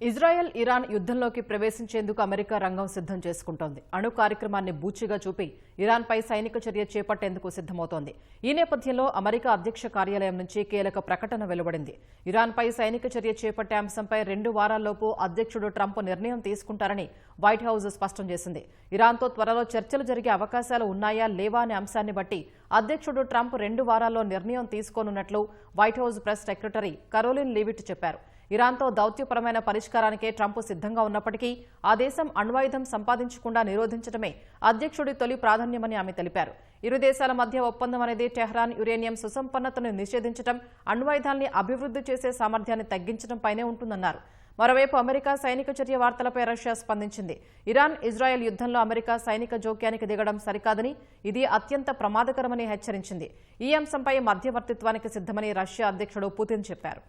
Israel Iran యుద్ధంలోకి ప్రవేశించేందుకు America రంగం సిద్ధం చేసుకుంటోంది. అణు కార్యక్రమాన్ని బూచిగా చూపి ఇరాన్పై సైనిక చర్య చేపట్టేందుకు సిద్దమవుతోంది ఈ నేపథ్యంలో అమెరికా అధ్యక్ష కార్యాలయం నుంచి కీలక ప్రకటన వెలువడింది. ఇరాన్పై సైనిక చర్య చేపట్టే అంశంపై రెండు వారాల్లోపు అధ్యక్షుడు ట్రంప్ నిర్ణయం తీసుకుంటారని వైట్ హౌస్ స్పష్టం చేసింది. ఇరాన్తో త్వరలో చర్చలు జరిగే అవకాశాలు ఉన్నాయా లేవా అనే అంశాన్ని బట్టి అధ్యక్షుడు ట్రంప్ రెండు వారాల్లో నిర్ణయం తీసుకోనున్నట్లు White House press secretary Karoline Leavitt చెప్పారు. ఇరాన్తో దౌత్యపరమైన పరిష్కారానికే ట్రంప్ సిద్ధంగా ఉన్నప్పటికీ ఆ దేశం అణ్వాయుధం సంపాదించకుండా నిరోధించడమే అధ్యక్షుడి తొలి ప్రాధాన్యమని ఆమె తెలిపారు. ఇరు దేశాల మధ్య ఒప్పందం అనేది టెహ్రాన్ యురేనియం సుసంపన్నతను నిషేధించడం అణ్వాయుధాల్ని అభివృద్ధి చేసే సామర్థ్యాన్ని తగ్గించడంపైనే ఉంటుందన్నారు. మరోవైపు అమెరికా సైనిక చర్య వార్తలపై రష్యా స్పందించింది. ఇరాన్ ఇజ్రాయెల్ యుద్ధంలో అమెరికా సైనిక జోక్యానికి దిగడం సరికాదని ఇది అత్యంత ప్రమాదకరమని హెచ్చరించింది. ఈ అంశంపై మధ్యవర్తిత్వానికి సిద్దమని రష్యా అధ్యక్షుడు పుతిన్ చెప్పారు.